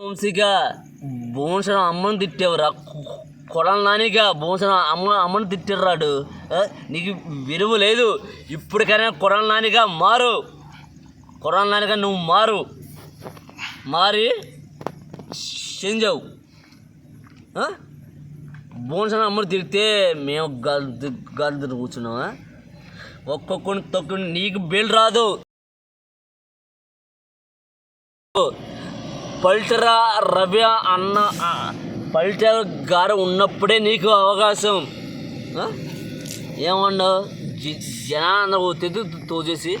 వంశీగా భువనశ్వర అమ్మను తిట్టేవరా. కొడల నానిగా భువనశ్వర అమ్మ అమ్మని తిట్టిర్రాడు. నీకు విలువ లేదు. ఇప్పటికైనా కొడల నానిగా మారు. కొడల నానిగా నువ్వు మారు. మారి చెంజావు అవు అమ్మను తిడితే మేము గల్ది గల్ది కూర్చున్నావా? ఒక్కొక్కరిని తొక్కుని నీకు బిల్ రాదు. పల్టరా రవి అన్న పల్టర్ గారు ఉన్నప్పుడే నీకు అవకాశం. ఆ? ఏమన్నావు జ- జనాన్ని తెదు తోచేసి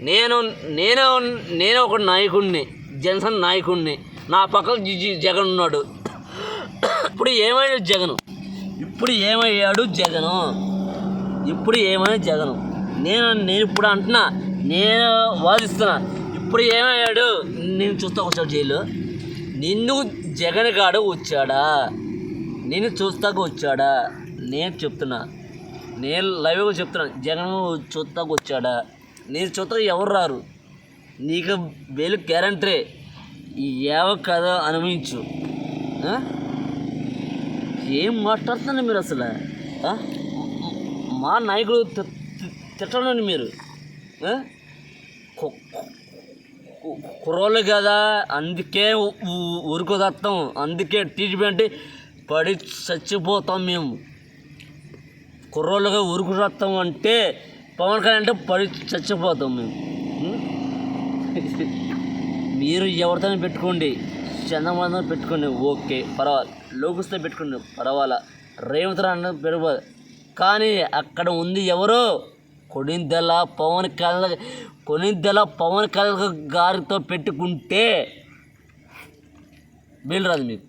నేను నేను నేను ఒక నాయకుడిని జనసేన నాయకుడిని నా పక్కన జగన్ ఉన్నాడు. ఇప్పుడు ఏమయ్యాడు జగన్? ఇప్పుడు ఏమయ్యాడు జగను? ఇప్పుడు ఏమయ్యాడు జగను? నేను నేను ఇప్పుడు అంటున్నా నేను వాదిస్తున్నా. ఇప్పుడు ఏమయ్యాడు? నేను చూస్తా వచ్చాడు జైలు. నిన్ను జగన్ గాడు వచ్చాడా? నేను చూస్తాకు వచ్చాడా? నేను చెప్తున్నా. నేను లైవ్గా చెప్తున్నా. జగన్ చూస్తాకు వచ్చాడా? నేను చూస్తా ఎవరు రారు? నీకు వేలు గ్యారంటీ. ఏవ కదా అనుభవించు. ఏం మాట్లాడుతున్నారు మీరు అసలు? మా నాయకుడు తి- తిట్టండి మీరు. కుర్రోళ్ళు కదా అందుకే ఉరుకుదత్తం అందుకే టీడీపీ అంటే పడి చచ్చిపోతాం మేము. కుర్రోళ్ళుగా ఉరుకుదత్తం అంటే పవన్ కళ్యాణ్ అంటే పడి చచ్చిపోతాం మేము. మీరు ఎవరితో పెట్టుకోండి చంద్రబాబు పెట్టుకోండి ఓకే పర్వాలేదు లోకిస్తే పెట్టుకోండి పర్వాలా. రేవంత్ రాను పెరగదు కానీ అక్కడ ఉంది ఎవరో? కొనిందెల పవన్ కళ్యాణ్ కొనిందెల పవన్ కళ్యాణ్ గారితో పెట్టుకుంటే బీల్ రాదు మీకు.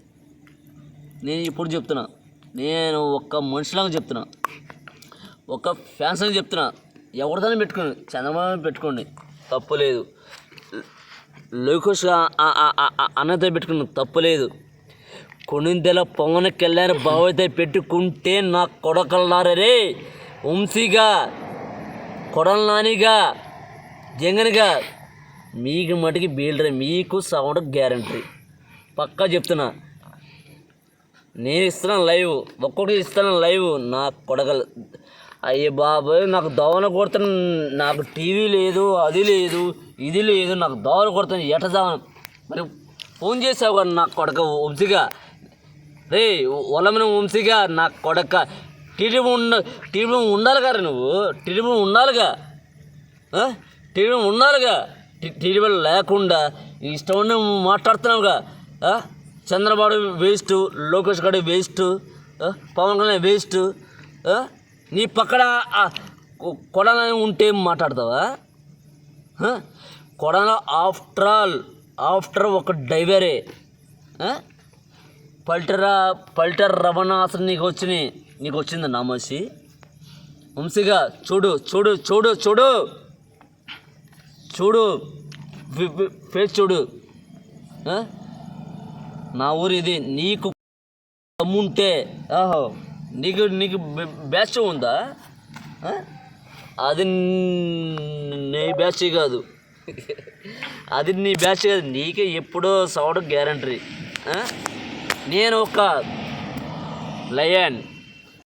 నేను ఇప్పుడు చెప్తున్నా. నేను ఒక్క మనిషిలాగా చెప్తున్నా. ఒక ఫ్యాన్స్ చెప్తున్నా. ఎవరిదైనా పెట్టుకోండి. చంద్రబాబు పెట్టుకోండి. తప్పు లేదు. లోకేష్ అన్నతో పెట్టుకున్న తప్పు లేదు. కొనిందెల పవన్ కళ్యాణ్ బావైతే పెట్టుకుంటే నా కొడకల్లారే వంశీగా కొడల నానిగా జంగన్గా మీకు మటుకి బీల్డరే మీకు సౌండ్ గ్యారంటీ పక్కా చెప్తున్నా నేను ఇస్తున్నాను లైవ్ ఒక్కొక్కటి ఇస్తాను లైవ్ నా కొడగలు అయ్యే బాబాయ్ నాకు దోవన కొడుతున్న నాకు టీవీ లేదు అది లేదు ఇది లేదు నాకు దోవన కొడుతుంది ఎట దోవన మరి ఫోన్ చేసావు కదా నా కొడక వంశీగా రే ఒలమైన వంశీగా నా కొడక టీడీపీ ఉండ టీడీపీ ఉండాలి నువ్వు. టీడీపీ ఉండాలిగా. టీడీపీ ఉండాలిగా. టీడీపీ లేకుండా ఇష్టం మాట్లాడుతున్నావుగా. చంద్రబాబు వేస్ట్ లోకేష్ గడి వేస్ట్ పవన్ కళ్యాణ్ వేస్ట్ నీ పక్కన కొడన ఉంటే మాట్లాడతావా? కొడన కొడాల ఆఫ్టర్ ఆల్ ఆఫ్టర్ ఒక డైవరే పల్టరా పల్టర్ రమణ నీకు వచ్చినాయి. నీకు వచ్చింది నామోసి వంశీగా చూడు చూడు చూడు చూడు. చూడు ఫేస్ చూడు. నా ఊరు ఇది నీకు దమ్ముంటే ఆహో నీకు నీకు బ్యాచ్ ఉందా? అది నీ- నీ బ్యాచ్ కాదు. అది నీ బ్యాచ్ కాదు నీకే ఎప్పుడో సౌండ్ గ్యారంటీ. నేను ఒక లయన్.